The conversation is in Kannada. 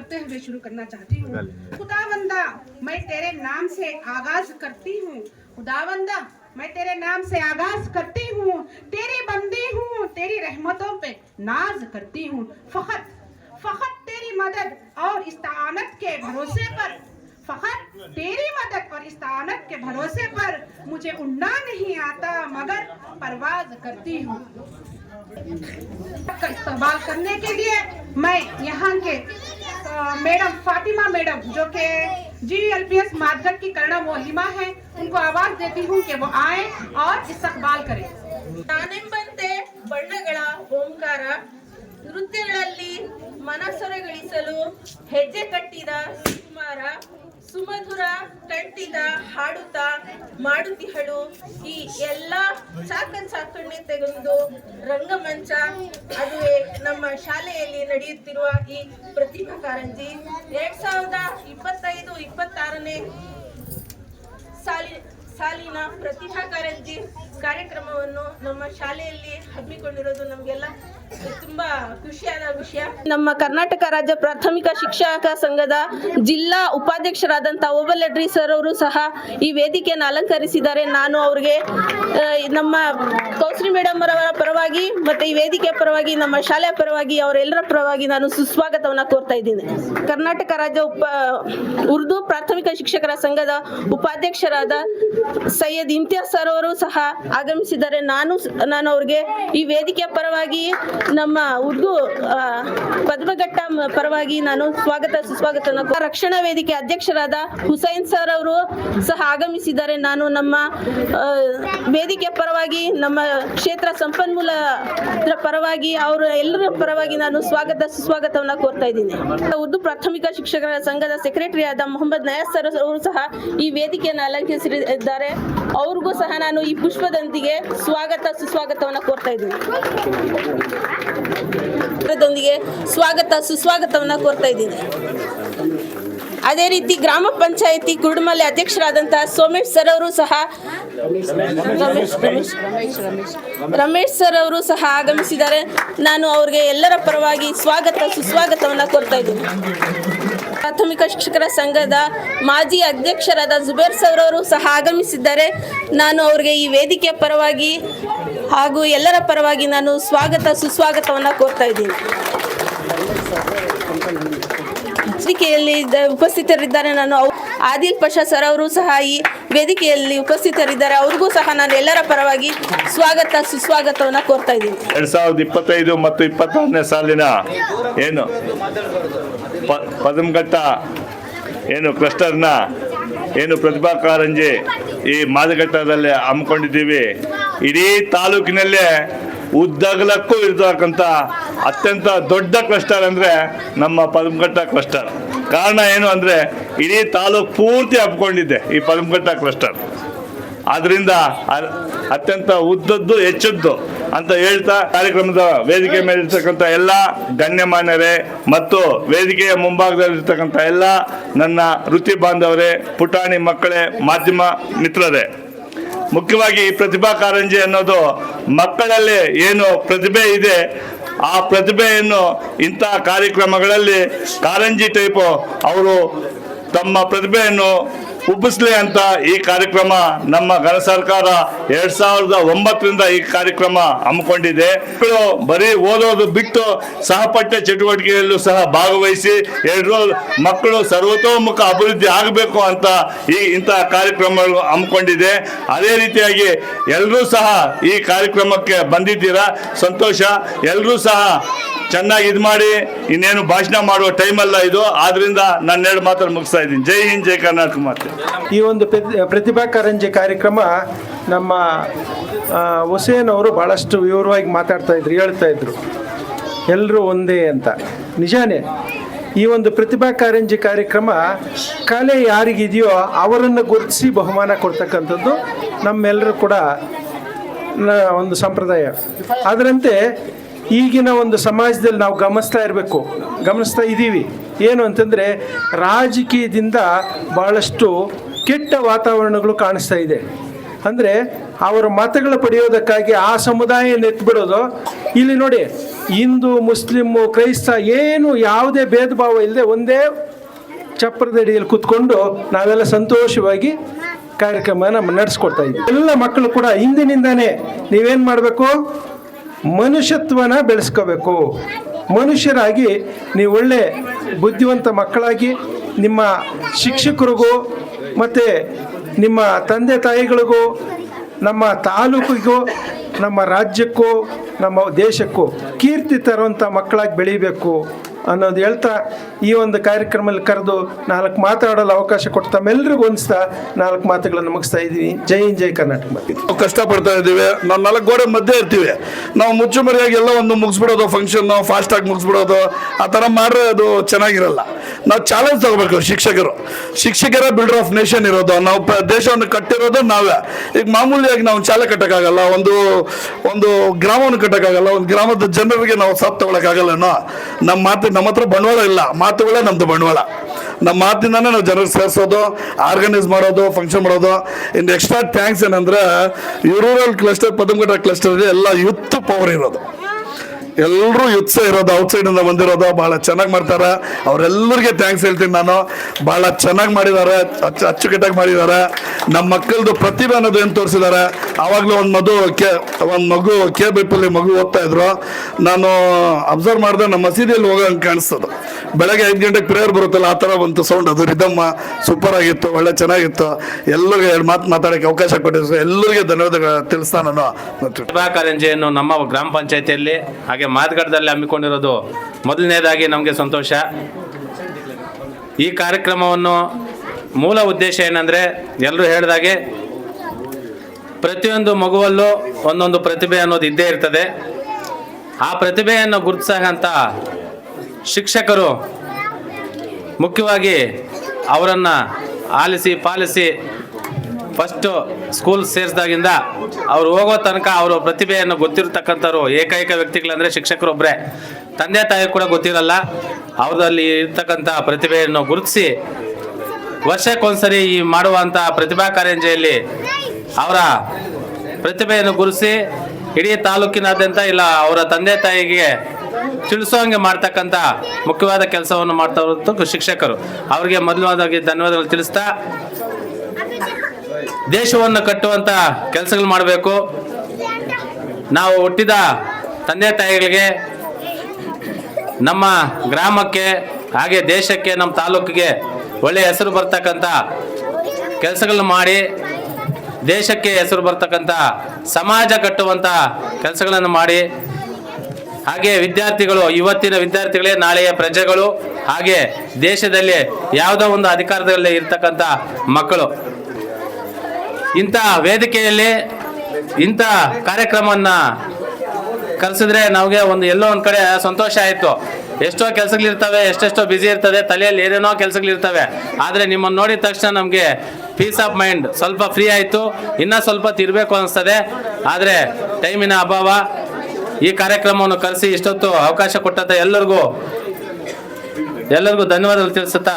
करते हुए शुरू करना चाहती हूँ। खुदावंदा मैं तेरे नाम से आगाज़ करती हूँ। खुदावंदा मैं तेरे नाम से आगाज़ करती हूँ। तेरे बंदी हूँ तेरी रहमतों पे नाज करती हूँ। फखत फखत तेरी मदद और इस्तानत के भरोसे पर। फखत तेरी मदद और इस्तानत के भरोसे पर मुझे उड़ना नहीं आता मगर परवाज करती हूँ। इस्तेमाल करने के लिए मैं यहाँ के मैडम फातिमा मैडम जो कि G L P S Madhgarh की कर्ण मोहिमा है उनको आवाज देती हूँ कि वो आए और इस्तकबाल करें ನಾನೆಂಬಂತೆ ಬಣ್ಣಗಳ ಓಂಕಾರ ನೃತ್ಯಗಳಲ್ಲಿ ಮನಸೊರೆಗಳಿಸಲು ಹೆಜ್ಜೆ ಕಟ್ಟಿದ ಸುಮಾರ ಸುಮಧುರ ಕಂಠಿತ ಹಾಡುತ್ತಾ ಮಾಡುತ್ತಿಹಳು ಈ ಎಲ್ಲ ಚಾಕ ತೆಗೆದು ರಂಗಮಂಚ, ಅದುವೇ ನಮ್ಮ ಶಾಲೆಯಲ್ಲಿ ನಡೆಯುತ್ತಿರುವ ಈ ಪ್ರತಿಭಾ ಕಾರಂಜಿ. ಎರಡ್ ಸಾವಿರದ ಇಪ್ಪತ್ತೈದು, ಇಪ್ಪತ್ತಾರನೇ ಸಾಲಿ ಸಾಲಿನ ಪ್ರತಿಭಾ ಕಾರಂಜಿ ಕಾರ್ಯಕ್ರಮವನ್ನು ನಮ್ಮ ಶಾಲೆಯಲ್ಲಿ ಹಮ್ಮಿಕೊಂಡಿರೋದು ನಮಗೆಲ್ಲ ತುಂಬಾ ಖುಷಿಯಾದ ವಿಷಯ. ನಮ್ಮ ಕರ್ನಾಟಕ ರಾಜ್ಯ ಪ್ರಾಥಮಿಕ ಶಿಕ್ಷಕ ಸಂಘದ ಜಿಲ್ಲಾ ಉಪಾಧ್ಯಕ್ಷರಾದಂಥ ಓಬಲಡ್ರಿ ಸರ್ ಅವರು ಸಹ ಈ ವೇದಿಕೆಯನ್ನು ಅಲಂಕರಿಸಿದ್ದಾರೆ. ನಾನು ಅವ್ರಿಗೆ ನಮ್ಮ ಕೌಸರಿ ಮೇಡಮ್ ಅವರ ಪರವಾಗಿ ಮತ್ತೆ ಈ ವೇದಿಕೆಯ ಪರವಾಗಿ, ನಮ್ಮ ಶಾಲೆಯ ಪರವಾಗಿ, ಅವರೆಲ್ಲರ ಪರವಾಗಿ ನಾನು ಸುಸ್ವಾಗತವನ್ನು ಕೋರ್ತಾ ಇದ್ದೀನಿ. ಕರ್ನಾಟಕ ರಾಜ್ಯ ಉಪ, ಉರ್ದು ಪ್ರಾಥಮಿಕ ಶಿಕ್ಷಕರ ಸಂಘದ ಉಪಾಧ್ಯಕ್ಷರಾದ ಸೈಯದ್ ಇಮ್ತಿಯಾಜ್ ಸರ್ ಅವರು ಸಹ ಆಗಮಿಸಿದ್ದಾರೆ. ನಾನು ನಾನು ಅವ್ರಿಗೆ ಈ ವೇದಿಕೆಯ ಪರವಾಗಿ ನಮ್ಮ ಉರ್ದು ಪದ್ಮಘಟ್ಟ ಪರವಾಗಿ ನಾನು ಸ್ವಾಗತ ಸುಸ್ವಾಗತವನ್ನು ರಕ್ಷಣಾ ವೇದಿಕೆ ಅಧ್ಯಕ್ಷರಾದ ಹುಸೈನ್ ಸರ್ ಅವರು ಸಹ ಆಗಮಿಸಿದ್ದಾರೆ. ನಾನು ನಮ್ಮ ವೇದಿಕೆಯ ಪರವಾಗಿ, ನಮ್ಮ ಕ್ಷೇತ್ರ ಸಂಪನ್ಮೂಲ ಪರವಾಗಿ, ಅವರು ಎಲ್ಲರ ಪರವಾಗಿ ನಾನು ಸ್ವಾಗತ, ಸುಸ್ವಾಗತವನ್ನು ಕೋರ್ತಾ ಇದ್ದೀನಿ. ಉರ್ದು ಪ್ರಾಥಮಿಕ ಶಿಕ್ಷಕರ ಸಂಘದ ಸೆಕ್ರೆಟರಿ ಆದ ಮೊಹಮ್ಮದ್ ನಯಾಸ್ ಸರ್ ಅವರು ಸಹ ಈ ವೇದಿಕೆಯನ್ನು ಅಲಂಕರಿಸಿದ್ದಾರೆ ಅವ್ರಿಗೂ ಸಹ ನಾನು ಈ ಪುಷ್ಪದೊಂದಿಗೆ ಸ್ವಾಗತ ಸುಸ್ವಾಗತವನ್ನು ಕೋರ್ತಾ ಇದ್ದೀನಿ. ಸ್ವಾಗತ ಸುಸ್ವಾಗತವನ್ನು ಕೋರ್ತಾ ಇದ್ದೀನಿ. ಅದೇ ರೀತಿ ಗ್ರಾಮ ಪಂಚಾಯಿತಿ ಕುರುಡುಮಲೆ ಅಧ್ಯಕ್ಷರಾದಂತಹ ಸೋಮೇಶ್ ಸರ್ ಅವರು ಸಹ ರಮೇಶ್ ಸರ್ ಅವರು ಸಹ ಆಗಮಿಸಿದ್ದಾರೆ. ನಾನು ಅವ್ರಿಗೆ ಎಲ್ಲರ ಪರವಾಗಿ ಸ್ವಾಗತ, ಸುಸ್ವಾಗತವನ್ನು ಕೋರ್ತಾ ಇದ್ದೀನಿ. ಪ್ರಾಥಮಿಕ ಶಿಕ್ಷಕರ ಸಂಘದ ಮಾಜಿ ಅಧ್ಯಕ್ಷರಾದ ಜುಬೇರ್ ಸರ್ ಅವರು ಸಹ ಆಗಮಿಸಿದ್ದಾರೆ. ನಾನು ಅವ್ರಿಗೆ ಈ ವೇದಿಕೆಯ ಪರವಾಗಿ ಹಾಗೂ ಎಲ್ಲರ ಪರವಾಗಿ ನಾನು ಸ್ವಾಗತ, ಸುಸ್ವಾಗತವನ್ನು ಕೋರ್ತಾ ಇದ್ದೀನಿ. ವೇದಿಕೆಯಲ್ಲಿ ಉಪಸ್ಥಿತರಿದ್ದಾರೆ ನಾನು ಆದಿಲ್ ಪಶಾ ಸರ್ ಅವರು ಸಹ ಈ ವೇದಿಕೆಯಲ್ಲಿ ಉಪಸ್ಥಿತರಿದ್ದಾರೆ. ಅವ್ರಿಗೂ ಸಹ ನಾನು ಎಲ್ಲರ ಪರವಾಗಿ ಸ್ವಾಗತ, ಸುಸ್ವಾಗತವನ್ನು ಕೋರ್ತಾ ಇದ್ದೀನಿ. ಎರಡ್ ಸಾವಿರದ ಇಪ್ಪತ್ತೈದು ಮತ್ತು ಇಪ್ಪತ್ತಾರನೇ ಸಾಲಿನ ಏನು ಪದಮಘಟ್ಟ ಏನು ಕ್ಲಸ್ಟರ್ನ ಏನು ಪ್ರತಿಭಾ ಕಾರಂಜಿ ಈ ಮಾದಘಟ್ಟದಲ್ಲಿ ಹಮ್ಮಿಕೊಂಡಿದ್ದೀವಿ. ಇಡೀ ತಾಲೂಕಿನಲ್ಲೇ ಉದ್ದಗಲಕ್ಕೂ ಇರ್ತಕ್ಕಂಥ ಅತ್ಯಂತ ದೊಡ್ಡ ಕ್ಲಸ್ಟರ್ ಅಂದರೆ ನಮ್ಮ ಪದಮಘಟ್ಟ ಕ್ಲಸ್ಟರ್ ಕಾರಣ ಏನು ಅಂದರೆ ಇಡೀ ತಾಲೂಕು ಪೂರ್ತಿ ಹಬ್ಕೊಂಡಿದ್ದೆ ಈ ಪದಮಘಟ್ಟ ಕ್ಲಸ್ಟರ್ ಆದ್ದರಿಂದ ಅತ್ಯಂತ ಉದ್ದದ್ದು ಹೆಚ್ಚದ್ದು ಅಂತ ಹೇಳ್ತಾ ಕಾರ್ಯಕ್ರಮದ ವೇದಿಕೆ ಮೇಲೆ ಇರ್ತಕ್ಕಂಥ ಎಲ್ಲ ಗಣ್ಯಮಾನ್ಯರೇ ಮತ್ತು ವೇದಿಕೆಯ ಮುಂಭಾಗದಲ್ಲಿರ್ತಕ್ಕಂಥ ಎಲ್ಲ ನನ್ನ ವೃತ್ತಿ ಬಾಂಧವರೇ, ಪುಟಾಣಿ ಮಕ್ಕಳೇ, ಮಾಧ್ಯಮ ಮಿತ್ರರೇ. ಮುಖ್ಯವಾಗಿ ಪ್ರತಿಭಾ ಕಾರಂಜಿ ಅನ್ನೋದು ಮಕ್ಕಳಲ್ಲಿ ಏನು ಪ್ರತಿಭೆ ಇದೆ ಆ ಪ್ರತಿಭೆಯನ್ನು ಇಂಥ ಕಾರ್ಯಕ್ರಮಗಳಲ್ಲಿ ಕಾರಂಜಿ ಟೈಪು ಅವರು ತಮ್ಮ ಪ್ರತಿಭೆಯನ್ನು ಉಬ್ಬಿಸ್ಲಿ ಅಂತ ಈ ಕಾರ್ಯಕ್ರಮ ನಮ್ಮ ಘನ ಸರ್ಕಾರ ಎರಡ್ ಸಾವಿರದ ಒಂಬತ್ತರಿಂದ ಈ ಕಾರ್ಯಕ್ರಮ ಹಮ್ಮಿಕೊಂಡಿದೆ. ಮಕ್ಕಳು ಬರೀ ಓದೋದು ಬಿಟ್ಟು ಸಹಪಠ್ಯ ಚಟುವಟಿಕೆಯಲ್ಲೂ ಸಹ ಭಾಗವಹಿಸಿ ಎರಡು ಮಕ್ಕಳು ಸರ್ವತೋಮುಖ ಅಭಿವೃದ್ಧಿ ಆಗಬೇಕು ಅಂತ ಈ ಇಂತಹ ಕಾರ್ಯಕ್ರಮಗಳು ಹಮ್ಮಿಕೊಂಡಿದೆ. ಅದೇ ರೀತಿಯಾಗಿ ಎಲ್ಲರೂ ಸಹ ಈ ಕಾರ್ಯಕ್ರಮಕ್ಕೆ ಬಂದಿದ್ದೀರಾ? ಸಂತೋಷ. ಎಲ್ಲರೂ ಸಹ ಚೆನ್ನಾಗಿ ಇದು ಮಾಡಿ, ಇನ್ನೇನು ಭಾಷಣ ಮಾಡುವ ಟೈಮ್ ಅಲ್ಲ ಇದು. ಆದ್ರಿಂದ ನಾನು ಎರಡು ಮಾತನ್ನು ಮುಗಿಸ್ತಾ ಇದ್ದೀನಿ. ಜೈ ಹಿಂದ್, ಜೈ ಕರ್ನಾಟಕ ಮಾತೆ. ಈ ಒಂದು ಪ್ರತಿ- ಪ್ರತಿಭಾ ಕಾರಂಜಿ ಕಾರ್ಯಕ್ರಮ ನಮ್ಮ ಹುಸೇನ್ ಅವರು ಭಾಳಷ್ಟು ವಿವರವಾಗಿ ಮಾತಾಡ್ತಾ ಇದ್ರು, ಹೇಳ್ತಾ ಇದ್ರು. ಎಲ್ಲರೂ ಒಂದೇ ಅಂತ. ನಿಜಾನೇ, ಈ ಒಂದು ಪ್ರತಿಭಾ ಕಾರಂಜಿ ಕಾರ್ಯಕ್ರಮ ಕಲೆ ಯಾರಿಗಿದೆಯೋ ಅವರನ್ನು ಗುರುತಿಸಿ ಬಹುಮಾನ ಕೊಡ್ತಕ್ಕಂಥದ್ದು ನಮ್ಮೆಲ್ಲರೂ ಕೂಡ ಒಂದು ಸಂಪ್ರದಾಯ. ಅದರಂತೆ ಈಗಿನ ಒಂದು ಸಮಾಜದಲ್ಲಿ ನಾವು ಗಮನಿಸ್ತಾ ಇರಬೇಕು. ಗಮನಿಸ್ತಾ ಇದ್ದೀವಿ. ಏನು ಅಂತಂದರೆ ರಾಜಕೀಯದಿಂದ ಭಾಳಷ್ಟು ಕೆಟ್ಟ ವಾತಾವರಣಗಳು ಕಾಣಿಸ್ತಾ ಇದೆ. ಅಂದರೆ ಅವರ ಮತಗಳು ಪಡೆಯೋದಕ್ಕಾಗಿ ಆ ಸಮುದಾಯ ನೆತ್ಬಿಡೋದು ಇಲ್ಲಿ ನೋಡಿ, ಹಿಂದೂ, ಮುಸ್ಲಿಮು, ಕ್ರೈಸ್ತ ಏನು ಯಾವುದೇ ಭೇದ ಭಾವ ಇಲ್ಲದೆ ಒಂದೇ ಚಪ್ಪರದಡಿಯಲ್ಲಿ ಕೂತ್ಕೊಂಡು ನಾವೆಲ್ಲ ಸಂತೋಷವಾಗಿ ಕಾರ್ಯಕ್ರಮನ ನಡೆಸ್ಕೊಡ್ತಾ ಇದ್ದೀವಿ. ಎಲ್ಲ ಮಕ್ಕಳು ಕೂಡ ಹಿಂದಿನಿಂದಾನೇ ನೀವೇನು ಮಾಡಬೇಕು? ಮನುಷ್ಯತ್ವನ ಬೆಳೆಸ್ಕೋಬೇಕು. ಮನುಷ್ಯರಾಗಿ ನೀವು ಒಳ್ಳೆ ಬುದ್ಧಿವಂತ ಮಕ್ಕಳಾಗಿ ನಿಮ್ಮ ಶಿಕ್ಷಕರಿಗೂ ಮತ್ತು ನಿಮ್ಮ ತಂದೆ ತಾಯಿಗಳಿಗೂ, ನಮ್ಮ ತಾಲೂಕಿಗೂ, ನಮ್ಮ ರಾಜ್ಯಕ್ಕೂ, ನಮ್ಮ ದೇಶಕ್ಕೂ ಕೀರ್ತಿ ತರುವಂಥ ಮಕ್ಕಳಾಗಿ ಬೆಳಿಬೇಕು. ಅನ್ನೋದು ಹೇಳ್ತಾ ಈ ಒಂದು ಕಾರ್ಯಕ್ರಮದಲ್ಲಿ ಕರೆದು ನಾಲ್ಕು ಮಾತಾಡಲು ಅವಕಾಶ ಕೊಟ್ಟು ತಮ್ಮೆಲ್ಲರಿಗೂ ಹೊಂದಿಸ್ತಾ ನಾಲ್ಕು ಮಾತುಗಳನ್ನು ಮುಗಿಸ್ತಾ ಇದ್ದೀವಿ. ಜೈ ಜೈ ಕರ್ನಾಟಕ. ನಾವು ಕಷ್ಟಪಡ್ತಾ ಇದ್ದೀವಿ. ನಾವು ನಾಲ್ಕು ಗೋಡೆ ಮಧ್ಯೆ ಇರ್ತೀವಿ. ನಾವು ಮುಚ್ಚುಮರಿಯಾಗಿ ಎಲ್ಲ ಒಂದು ಮುಗಿಸ್ಬಿಡೋದು ಫಂಕ್ಷನ್ ಫಾಸ್ಟಾಗಿ ಮುಗಿಸ್ಬಿಡೋದು, ಆ ಥರ ಮಾಡ್ರೆ ಅದು ಚೆನ್ನಾಗಿರಲ್ಲ. ನಾವು ಚಾಲೆಂಜ್ ತಗೋಬೇಕು ಶಿಕ್ಷಕರು. ಶಿಕ್ಷಕರ ಬಿಲ್ಡರ್ ಆಫ್ ನೇಷನ್ ಇರೋದು. ನಾವು ದೇಶವನ್ನು ಕಟ್ಟಿರೋದು ನಾವೇ. ಈಗ ಮಾಮೂಲಿಯಾಗಿ ನಾವು ಶಾಲೆ ಕಟ್ಟೋಕ್ಕಾಗಲ್ಲ, ಒಂದು ಒಂದು ಗ್ರಾಮವನ್ನು ಕಟ್ಟೋಕ್ಕಾಗಲ್ಲ, ಒಂದು ಗ್ರಾಮದ ಜನರಿಗೆ ನಾವು ಸಾಪ್ ತಗೊಳಕ್ಕಾಗಲ್ಲ ನಮ್ಮ ಮಾತು ನಮ್ಮ ಹತ್ರ ಬಂಡವಾಳ ಇಲ್ಲ. ಮಾತುಗಳೇ ನಮ್ದು ಬಂಡವಾಳ. ನಮ್ಮ ಮಾತಿಂದಾನೆ ನಾವು ಜನರಿಗೆ ಸೇರಿಸೋದು ಆರ್ಗನೈಸ್ ಮಾಡೋದು ಫಂಕ್ಷನ್ ಮಾಡೋದು. ಇನ್ನು ಎಕ್ಸ್ಟ್ರಾ ಥ್ಯಾಂಕ್ಸ್ ಏನಂದ್ರೆ ರೂರಲ್ ಕ್ಲಸ್ಟರ್ ಪದಮಘಟ್ಟ ಕ್ಲಸ್ಟರ್ ಎಲ್ಲ ಯುತ್ ಪವರ್ ಇರೋದು. ಎಲ್ಲರೂ ಯುತ್ಸ ಇರೋದು ಔಟ್ಸೈಡ್ ಇಂದ ಬಂದಿರೋದು ಬಹಳ ಚೆನ್ನಾಗಿ ಮಾಡ್ತಾರ. ಅವರೆಲ್ಲರಿಗೆ ಥ್ಯಾಂಕ್ಸ್ ಹೇಳ್ತೀನಿ ನಾನು. ಬಹಳ ಚೆನ್ನಾಗಿ ಮಾಡಿದ್ದಾರೆ, ಅಚ್ಚು ಅಚ್ಚುಕಟ್ಟಾಗಿ ಮಾಡಿದ್ದಾರೆ. ನಮ್ಮ ಮಕ್ಕಳದು ಪ್ರತಿಭೆ ಅನ್ನೋದು ಏನು ತೋರಿಸಿದ್ದಾರೆ? ಆವಾಗಲೂ ಒಂದು ಮದು ಕೆ ಒಂದು ಮಗು, ಕೆ ಬಿಪ್ಪಲ್ಲಿ ಮಗು ಓದ್ತಾ ಇದ್ರು. ನಾನು ಅಬ್ಸರ್ವ್ ಮಾಡಿದೆ ನಮ್ಮ ಮಸೀದಿಯಲ್ಲಿ ಹೋಗೋಂಗೆ ಕಾಣಿಸ್ತದೆ. ಬೆಳಗ್ಗೆ ಐದು ಗಂಟೆಗೆ ಪ್ರೇಯರ್ ಬರುತ್ತಲ್ಲ, ಆ ಥರ ಬಂತು ಸೌಂಡ್ ಅದು ರಿದಮ್ಮ ಸೂಪರ್ ಆಗಿತ್ತು, ಒಳ್ಳೆ ಚೆನ್ನಾಗಿತ್ತು. ಎಲ್ಲರಿಗೆ ಎರಡು ಮಾತು ಮಾತಾಡೋಕ್ಕೆ ಅವಕಾಶ ಕೊಟ್ಟಿದ್ರು ಎಲ್ಲರಿಗೆ ಧನ್ಯವಾದಗಳು ತಿಳಿಸ್ತಾ ನಾನು. ಕಾರಂಜಿಯನ್ನು ನಮ್ಮ ಗ್ರಾಮ ಪಂಚಾಯತಿಯಲ್ಲಿ, ಹಾಗೆ ಮಾತುಕಟ್ಟದಲ್ಲಿ ಹಮ್ಮಿಕೊಂಡಿರೋದು ಮೊದಲನೇದಾಗಿ ನಮಗೆ ಸಂತೋಷ. ಈ ಕಾರ್ಯಕ್ರಮವನ್ನು ಮೂಲ ಉದ್ದೇಶ ಏನಂದರೆ ಎಲ್ಲರೂ ಹೇಳಿದಾಗೆ ಪ್ರತಿಯೊಂದು ಮಗುವಲ್ಲೂ ಒಂದೊಂದು ಪ್ರತಿಭೆ ಅನ್ನೋದು ಇದ್ದೇ ಇರ್ತದೆ. ಆ ಪ್ರತಿಭೆಯನ್ನು ಗುರುತಿಸಂತ ಶಿಕ್ಷಕರು ಮುಖ್ಯವಾಗಿ ಅವರನ್ನು ಆಲಿಸಿ ಪಾಲಿಸಿ ಫಸ್ಟು ಸ್ಕೂಲ್ ಸೇರಿಸಿದಾಗಿಂದ ಅವ್ರು ಹೋಗೋ ತನಕ ಅವರ ಪ್ರತಿಭೆಯನ್ನು ಗೊತ್ತಿರತಕ್ಕಂಥವ್ರು ಏಕೈಕ ವ್ಯಕ್ತಿಗಳಂದರೆ ಶಿಕ್ಷಕರೊಬ್ಬರೇ ತಂದೆ ತಾಯಿ ಕೂಡ ಗೊತ್ತಿರಲ್ಲ. ಅವರಲ್ಲಿ ಇರ್ತಕ್ಕಂಥ ಪ್ರತಿಭೆಯನ್ನು ಗುರುತಿಸಿ ವರ್ಷಕ್ಕೊಂದ್ಸರಿ ಈ ಮಾಡುವಂಥ ಪ್ರತಿಭಾ ಕಾರಂಜಿಯಲ್ಲಿ ಅವರ ಪ್ರತಿಭೆಯನ್ನು ಗುರುಸಿ ಇಡೀ ತಾಲೂಕಿನಾದ್ಯಂತ ಇಲ್ಲ ಅವರ ತಂದೆ ತಾಯಿಗೆ ತಿಳಿಸೋಂಗೆ ಮಾಡ್ತಕ್ಕಂಥ ಮುಖ್ಯವಾದ ಕೆಲಸವನ್ನು ಮಾಡ್ತಾ ಶಿಕ್ಷಕರು. ಅವರಿಗೆ ಮೊದಲಾದಾಗಿ ಧನ್ಯವಾದಗಳು ತಿಳಿಸ್ತಾ ದೇಶವನ್ನು ಕಟ್ಟುವಂತ ಕೆಲಸಗಳು ಮಾಡಬೇಕು. ನಾವು ಹುಟ್ಟಿದ ತಂದೆ ತಾಯಿಗಳಿಗೆ ನಮ್ಮ ಗ್ರಾಮಕ್ಕೆ, ಹಾಗೆ ದೇಶಕ್ಕೆ, ನಮ್ಮ ತಾಲೂಕಿಗೆ ಒಳ್ಳೆಯ ಹೆಸರು ಬರ್ತಕ್ಕಂಥ ಕೆಲಸಗಳನ್ನು ಮಾಡಿ, ದೇಶಕ್ಕೆ ಹೆಸರು ಬರ್ತಕ್ಕಂಥ ಸಮಾಜ ಕಟ್ಟುವಂಥ ಕೆಲಸಗಳನ್ನು ಮಾಡಿ, ಹಾಗೆ ವಿದ್ಯಾರ್ಥಿಗಳು, ಇವತ್ತಿನ ವಿದ್ಯಾರ್ಥಿಗಳೇ, ನಾಳೆಯ ಪ್ರಜೆಗಳು, ಹಾಗೆ ದೇಶದಲ್ಲಿ ಯಾವುದೋ ಒಂದು ಅಧಿಕಾರದಲ್ಲಿ ಇರ್ತಕ್ಕಂಥ ಮಕ್ಕಳು. ಇಂಥ ವೇದಿಕೆಯಲ್ಲಿ ಇಂಥ ಕಾರ್ಯಕ್ರಮವನ್ನು ಕರೆಸಿದ್ರೆ ನಮಗೆ ಒಂದು ಎಲ್ಲೋ ಒಂದು ಕಡೆ ಸಂತೋಷ ಆಯಿತು. ಎಷ್ಟೋ ಕೆಲಸಗಳಿರ್ತವೆ, ಎಷ್ಟೆಷ್ಟೋ ಬ್ಯುಸಿ ಇರ್ತದೆ, ತಲೆಯಲ್ಲಿ ಏನೇನೋ ಕೆಲಸಗಳಿರ್ತವೆ. ಆದರೆ ನಿಮ್ಮನ್ನು ನೋಡಿದ ತಕ್ಷಣ ನಮಗೆ ಪೀಸ್ ಆಫ್ ಮೈಂಡ್ ಸ್ವಲ್ಪ ಫ್ರೀ ಆಯಿತು. ಇನ್ನೂ ಸ್ವಲ್ಪ ತಿರ್ಬೇಕು ಅನಿಸ್ತದೆ. ಆದರೆ ಟೈಮಿನ ಅಭಾವ. ಈ ಕಾರ್ಯಕ್ರಮವನ್ನು ಕಲಿಸಿ ಇಷ್ಟೊತ್ತು ಅವಕಾಶ ಕೊಟ್ಟಂತ ಎಲ್ಲರಿಗೂ ಎಲ್ಲರಿಗೂ ಧನ್ಯವಾದಗಳು ತಿಳಿಸುತ್ತಾ